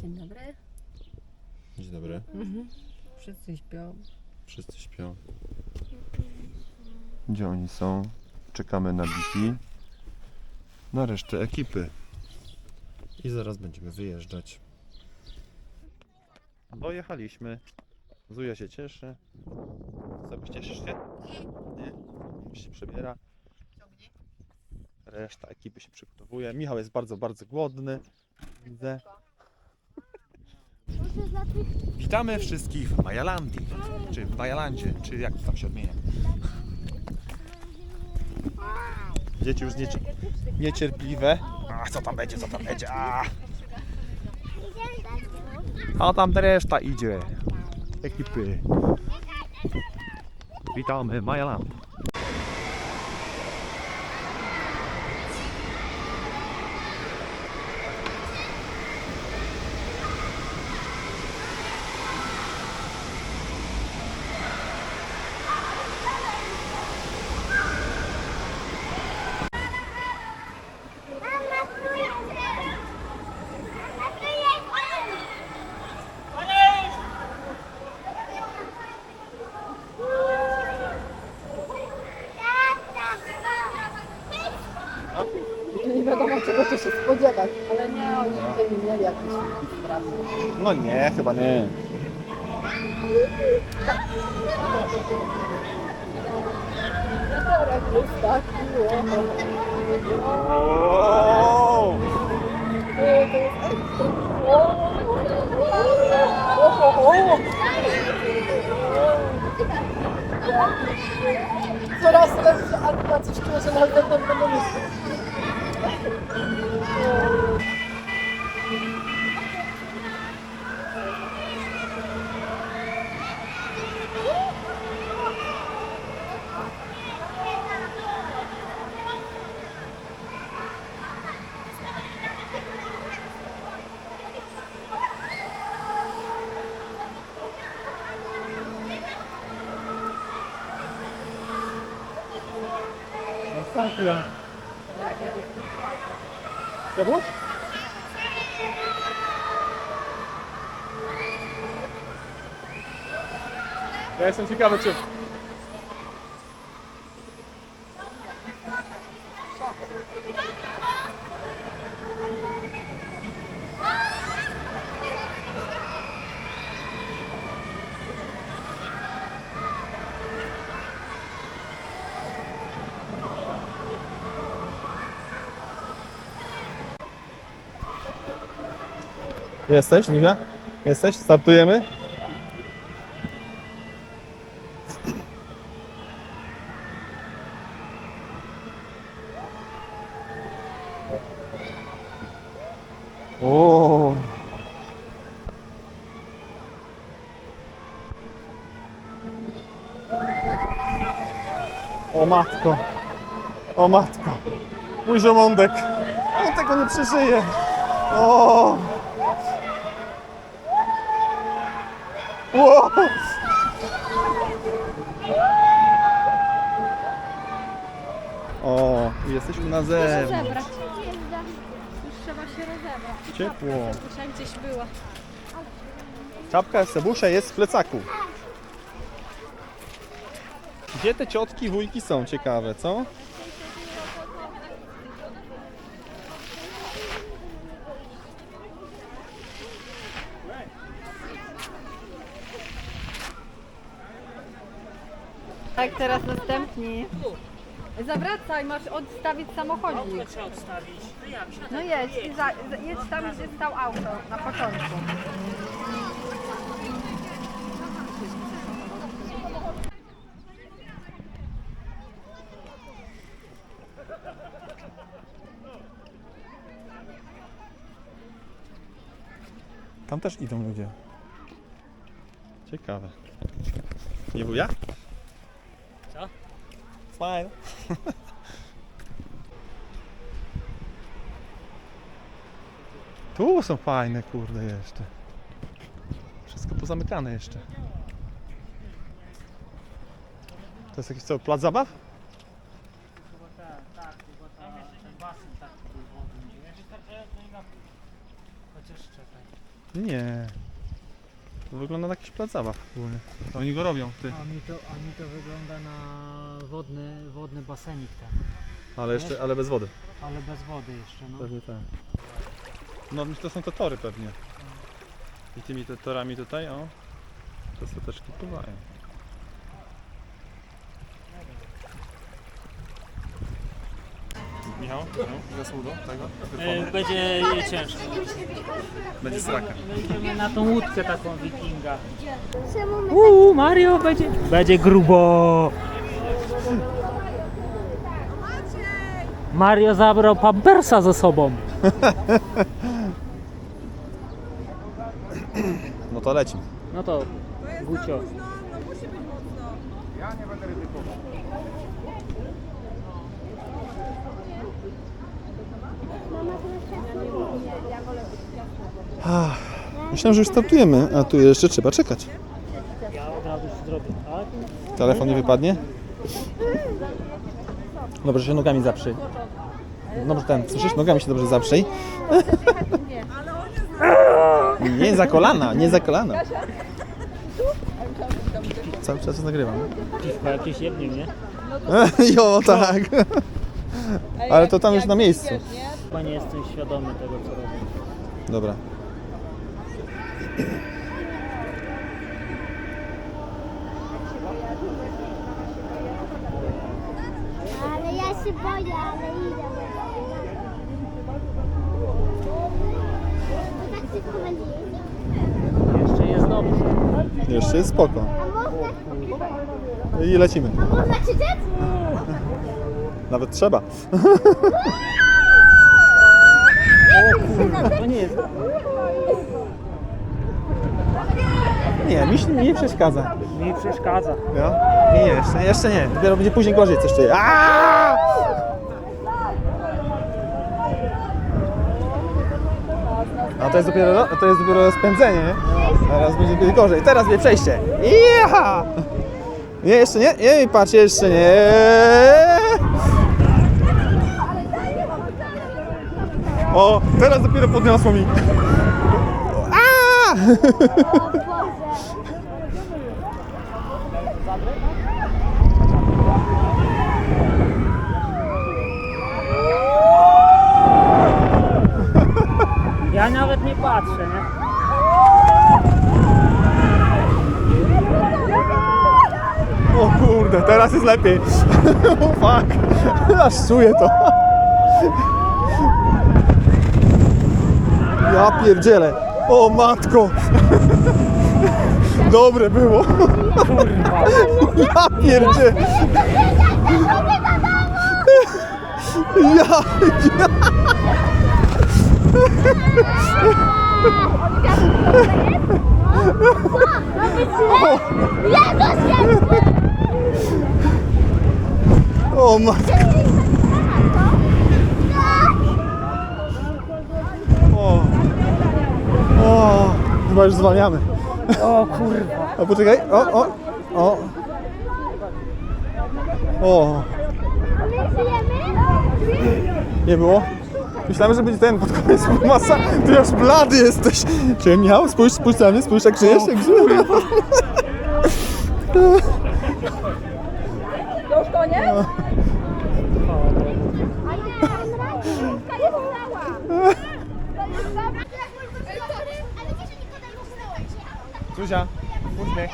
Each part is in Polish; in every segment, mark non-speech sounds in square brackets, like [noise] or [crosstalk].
Dzień dobry. Dzień dobry. Wszyscy śpią. Wszyscy śpią. Gdzie oni są? Czekamy na Biti. Na resztę ekipy. I zaraz będziemy wyjeżdżać. Dojechaliśmy. Zuja się cieszy. Sobie cieszysz się? Nie. Już się przebiera. Reszta ekipy się przygotowuje. Michał jest bardzo, bardzo głodny. Widzę. Witamy wszystkich w Majalandii, czy w Majalandzie, czy jak to tam się odmienia. Dzieci już niecie, niecierpliwe. A co tam będzie, co tam będzie? A, a tam reszta idzie. Ekipy. Witamy Majaland. Nie wiadomo czego tu się spodziewać, ale nie, oni tutaj nie mieli jakichś spraw. No nie, chyba nie. Wiatorek jest taki, o, Wow. to jest ekstra. O, o, o, o. Coraz lepsze animacje czuję, że na zewnątrz będą jeszcze. Masakra. Serwus? Ja jestem ciekawy, czy Jesteś, Liwia? Jesteś? Startujemy? O. O matko. O matko. Mój żołądek. On tego nie przeżyje. O. Wow. O, jesteśmy na zewnątrz. rozebrać. Już trzeba się rozebrać. Ciepło. Słyszałem gdzieś była. Czapka Sebusia jest w plecaku. Gdzie te ciotki wujki są? Ciekawe, co? Tak, teraz następni. Zawracaj, masz odstawić samochodzik. Trzeba odstawić. No jak? Siadaj. No jedź, i za, za- jedź tam, gdzie stał auto na początku. Tam też idą ludzie. Ciekawe. Nie wuja? Smile. tu są fajne, kurde, jeszcze. Wszystko pozamykane jeszcze. To jest jakiś co, plac zabaw? Nie. To wygląda na jakiś plac zabaw ogólnie. Oni go robią, ty. A mi to, a mi to wygląda na wodny, wodny basenik tam. Ale jeszcze, ale bez wody. Ale bez wody jeszcze, no. Pewnie tak. No myślę, to są to tory pewnie. I tymi te torami tutaj, o, to stateczki pływają. Michał, no, zasłudo tego? E, Będzie ciężko. Będzie straka. Będziemy na tą łódkę taką wikinga. Uuu, Mario będzie... Będzie grubo. Mario zabrał Pampersa ze sobą. No to lecimy. No to, Gucio. Myślałem, że już startujemy, a tu jeszcze trzeba czekać. Ja od razu już zrobię? Telefon nie wypadnie? Dobrze, się nogami zaprzyj. Dobrze, ten, słyszysz? Nogami się dobrze zaprzyj. [laughs] Nie za kolana, nie za kolana. Cały czas nagrywam. Piwko jakieś jednie, nie? Jo, tak. Ale to tam już na miejscu. Chyba nie jestem świadomy tego, co robię. Dobra. Ale ja się boję, ale idę. To tak. Jeszcze jest dobrze. Jeszcze jest spoko. A można, I lecimy. a można krzyczeć? Nawet trzeba. To nie jest... Nie, mi się nie przeszkadza. Mi przeszkadza. Nie, nie, jeszcze, jeszcze nie. Dopiero będzie później gorzej coś czuję. Aaaa! A to jest dopiero, to jest dopiero rozpędzenie, nie? Teraz będzie gorzej. Teraz będzie przejście. Jecha! Nie, jeszcze nie? Nie, patrz, jeszcze nie. O, teraz dopiero podniosło mi. Aaaa! [laughs] Ja nawet nie patrzę, nie? O kurde, teraz jest lepiej. [laughs] O fuck. [laughs] Aż czuję to. Ja pierdzielę. O matko. [laughs] Dobre było. Ja pierdzielę. Ja, ja. O matko. O. O. Chyba już zwalniamy. O kurwa. A poczekaj. O, o, o. O. Nie było? Myślałem, że będzie ten pod koniec masa. Ty już blady jesteś. Czy miał? Spójrz, spójrz na mnie, spójrz jak żyjesz, jak żyjesz. [laughs] Już koniec? A nie, Rajka jest cała. To jest cała. Ale wiesz, że nikogo nie usunęła. Zuzia, uśmiech.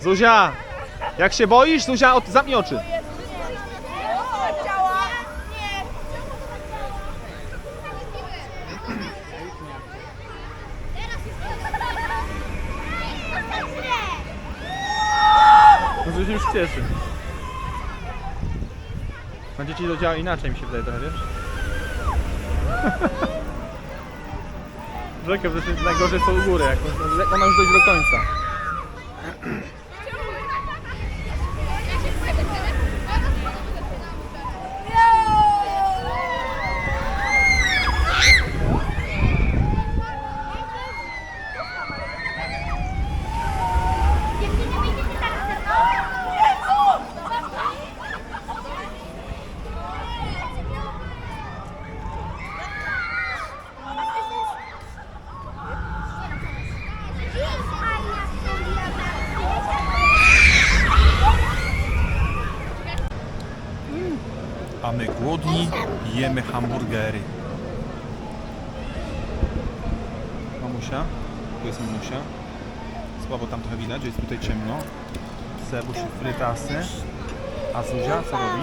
Zuzia! Jak się boisz, Zuzia, od... zamknij oczy. Cieszy. Na dzieci to działa inaczej, mi się wydaje trochę, wiesz? [laughs] Rzekę najgorzej są u góry, jak ona już dojdzie do końca. Głodni i jemy hamburgery. Mamusia, tu jest mamusia. Słabo tam trochę widać, że jest tutaj ciemno. Sebuś frytasy. A Zuzia co robi?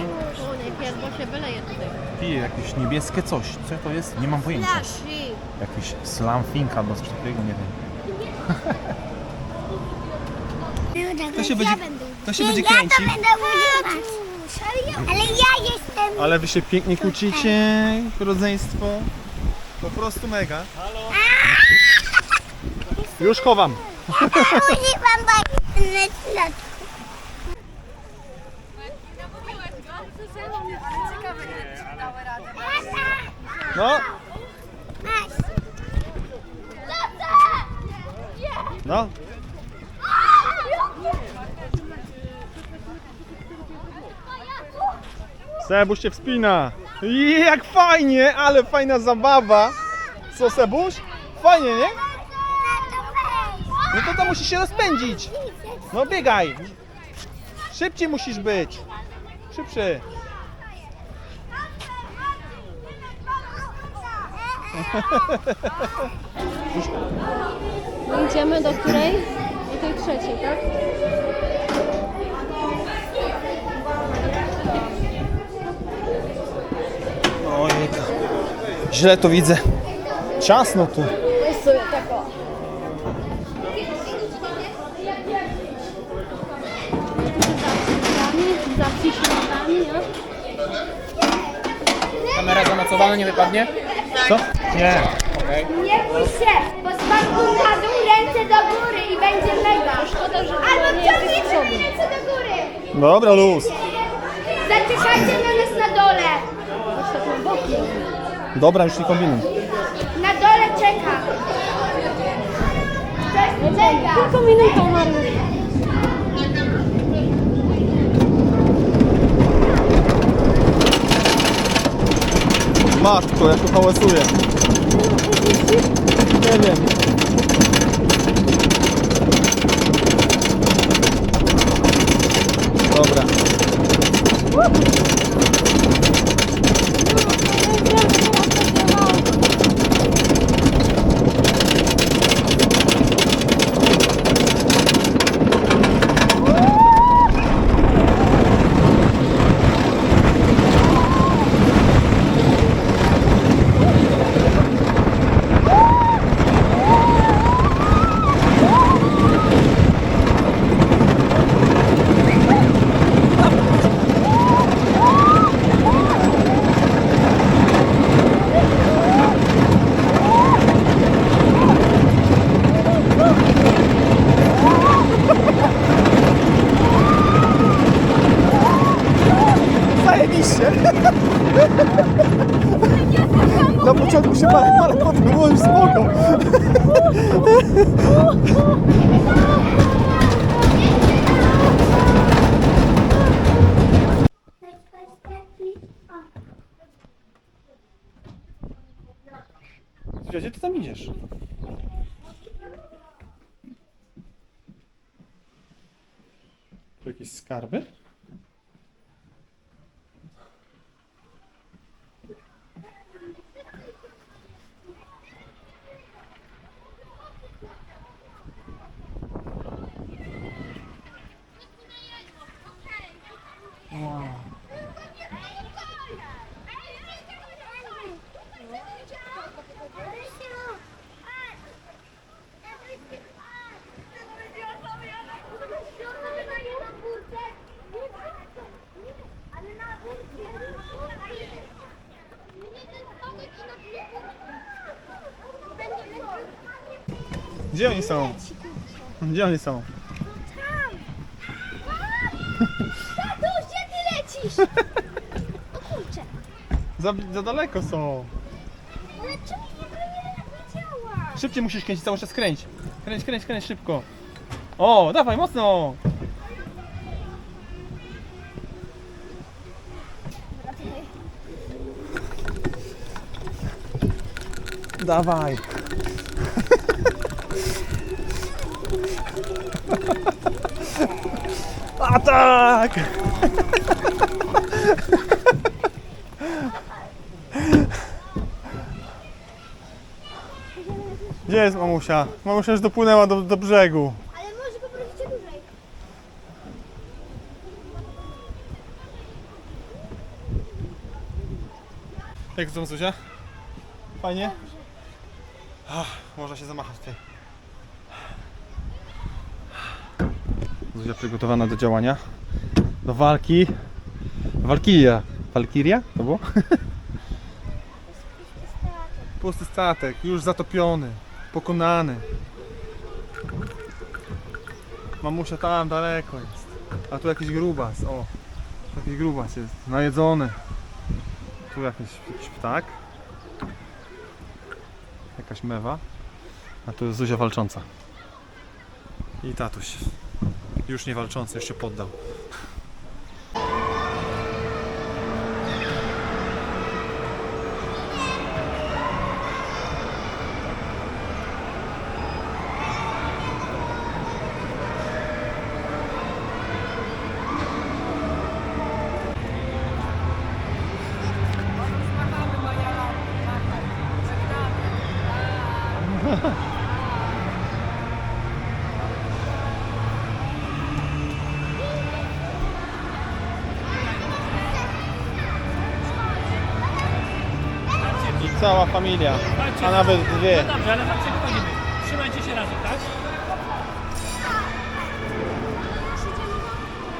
Najpierw, bo się wyleje tutaj. Pije jakieś niebieskie coś. Co to jest? Nie mam pojęcia. Jakiś slamfink albo coś takiego, nie wiem. [laughs] To się będzie, to się będzie kręcić. Ale ja. Ale wy się pięknie kłócicie, rodzeństwo. Po prostu mega. Już chowam. Używam bajny slot. No, no. Sebuś się wspina. Jak fajnie, ale fajna zabawa. Co Sebuś? Fajnie, nie? No to to musi się rozpędzić. No biegaj. Szybciej musisz być. Szybszy. Idziemy do której? Do tej trzeciej, tak? Źle to widzę. Ciasno tu. Tak no. Kamera zamocowana nie wypadnie? Co? Nie. Nie bój się, bo spadł na dół, ręce do góry i będzie mega. Szkoda, że Albo nie jesteś ciągnij z sobie przodu. ręce do góry. Dobra, luz. Zaczekajcie na nas na dole. Masz taką boki. Dobra, już nie kombinuj. Na dole czeka. To jest mega. Tylko minutą, Mariusz. Masz to, ja tu hałasuję. Nie wiem. Dobra. Na początku się bałem, ale potem było już spoko. Gdzie ty tam idziesz? Jakieś skarby? Gdzie oni są? Gdzie oni są? Tato, gdzie ty lecisz? O kurczę. Za, za daleko są. Ale czemu w ogóle nie, nie działa? Szybciej musisz kręcić, cały czas kręć. Kręć, kręć, kręć szybko. O, dawaj, mocno. Dawaj. Atak! Gdzie jest mamusia? Mamusia już dopłynęła do, do brzegu. Ale może poprosicie dłużej. Jak to, Zuzia? Fajnie? Ach, można się zamachać tutaj. Zuzia przygotowana do działania. Do walki. Walkiria. Walkiria? To było? [laughs] Pusty statek, już zatopiony, pokonany. Mamusia tam daleko jest. A tu jakiś grubas, o. Jakiś grubas jest, najedzony. Tu jakiś, jakiś ptak. Jakaś mewa. A tu jest Zuzia walcząca. I tatuś. Już nie walczący, się poddał. I cała familia, a nawet dwie. Dobrze, ale chodźcie, wychodzimy. Trzymajcie się razem, tak?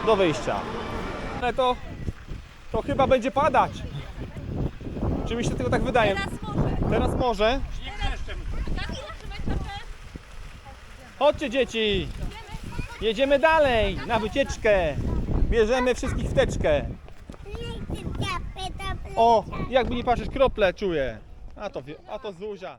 do wyjścia. Ale to, to chyba będzie padać. Czy mi się tylko tak wydaje? Teraz może. Teraz może. Chodźcie dzieci. Jedziemy dalej na wycieczkę. Bierzemy wszystkich w teczkę. O, jakby nie patrzeć, krople czuję. A to, wie- a to Zuzia.